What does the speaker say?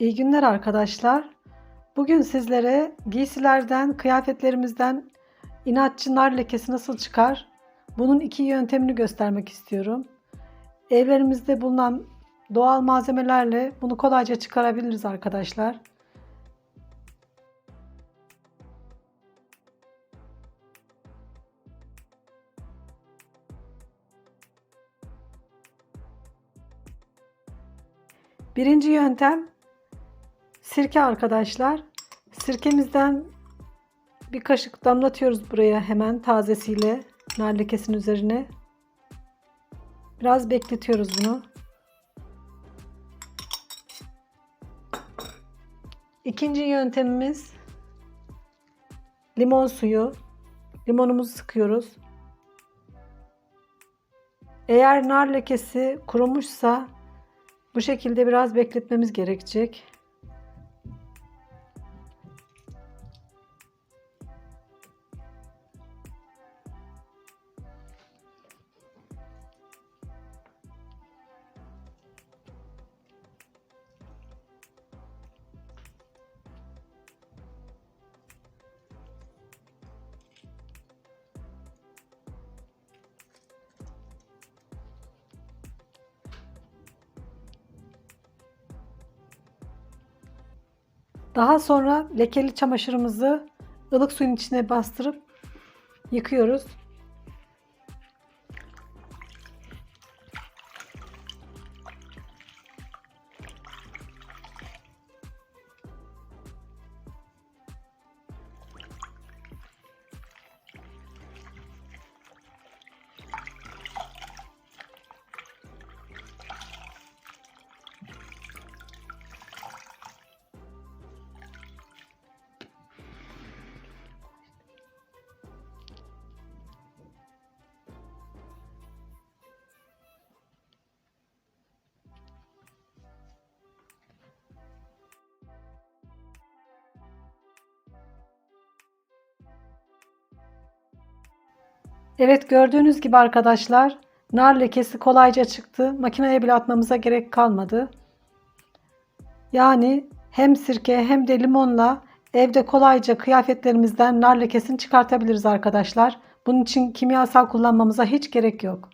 İyi günler arkadaşlar. Bugün sizlere giysilerden, kıyafetlerimizden inatçı nar lekesi nasıl çıkar? Bunun iki yöntemini göstermek istiyorum. Evlerimizde bulunan doğal malzemelerle bunu kolayca çıkarabiliriz arkadaşlar. Birinci yöntem sirke arkadaşlar. Sirkemizden bir kaşık damlatıyoruz buraya hemen tazesiyle nar lekesinin üzerine. Biraz bekletiyoruz bunu. İkinci yöntemimiz limon suyu. Limonumuzu sıkıyoruz. Eğer nar lekesi kurumuşsa bu şekilde biraz bekletmemiz gerekecek. Daha sonra lekeli çamaşırımızı ılık suyun içine bastırıp yıkıyoruz. Evet gördüğünüz gibi arkadaşlar nar lekesi kolayca çıktı. Makineye bile atmamıza gerek kalmadı. Yani hem sirke hem de limonla evde kolayca kıyafetlerimizden nar lekesini çıkartabiliriz arkadaşlar. Bunun için kimyasal kullanmamıza hiç gerek yok.